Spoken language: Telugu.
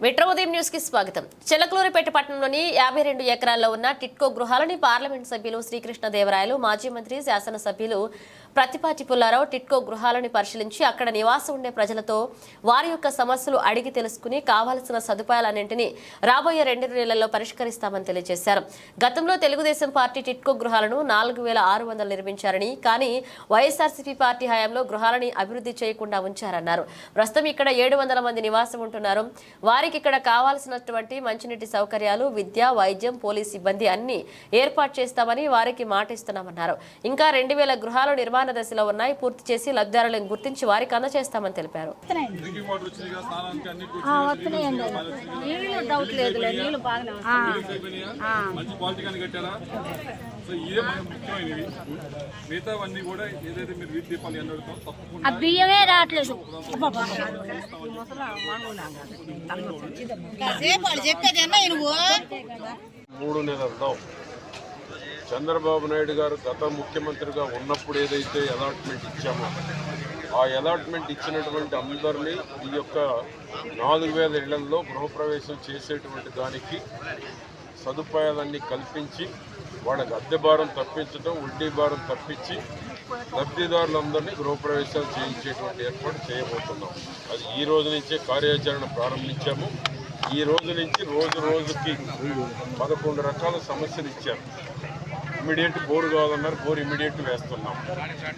మెట్రో ఉదయం న్యూస్కి స్వాగతం. చిలకలూరిపేట పట్టణంలోని యాభై రెండు ఎకరాల్లో ఉన్న టిట్కో గృహాలని పార్లమెంట్ సభ్యులు శ్రీకృష్ణదేవరాయలు మాజీ మంత్రి శాసనసభ్యులు ప్రతిపాటి పుల్లారావు టిట్కో గృహాలని పరిశీలించి అక్కడ నివాసం ఉండే ప్రజలతో వారి యొక్క సమస్యలు అడిగి తెలుసుకుని కావాల్సిన సదుపాయాలన్నింటినీ రాబోయే రెండు నెలల్లో పరిష్కరిస్తామని తెలియజేశారు. గతంలో తెలుగుదేశం పార్టీ టిట్కో గృహాలను నాలుగు వేల ఆరు వందలు నిర్మించారని కానీ వైఎస్ఆర్సీపీ పార్టీ హయాంలో గృహాలని అభివృద్ధి చేయకుండా ఉంచారన్నారు. ప్రస్తుతం ఇక్కడ ఏడు వందల మంది నివాసం ఉంటున్నారు. వారి వారికి ఇక్కడ కావాల్సినటువంటి మంచినీటి సౌకర్యాలు విద్య వైద్యం పోలీస్ సిబ్బంది అన్ని ఏర్పాటు చేస్తామని వారికి మాట ఇస్తున్నామన్నారు ఇంకా రెండు వేల గృహాలు నిర్మాణ దశలో ఉన్నాయి. పూర్తి చేసి లబ్ధిదారులను గుర్తించి వారికి అందజేస్తామని తెలిపారు. బియ్యమే రావట్లేదు. మూడు నెలల్లో చంద్రబాబు నాయుడు గారు గత ముఖ్యమంత్రిగా ఉన్నప్పుడు ఏదైతే అలాట్మెంట్ ఇచ్చామో ఆ అలాట్మెంట్ ఇచ్చినటువంటి అందరినీ ఈ యొక్క నాలుగు వేల ఇళ్ళలో గృహప్రవేశం చేసేటువంటి దానికి సదుపాయాలన్నీ కల్పించి వాళ్ళకి అద్దె భారం తప్పించడం వడ్డీ భారం తప్పించి లబ్ధిదారులందరినీ గృహప్రవేశాలు చేయించేటువంటి ఏర్పాటు చేయబోతున్నాం. అది ఈ రోజు నుంచే కార్యాచరణ ప్రారంభించాము. ఈ రోజు నుంచి రోజు రోజుకి పదకొండు రకాల సమస్యలు ఇచ్చారు. ఇమీడియట్ బోరు కావాలన్నారు బోర్ ఇమీడియట్ వేస్తున్నాం.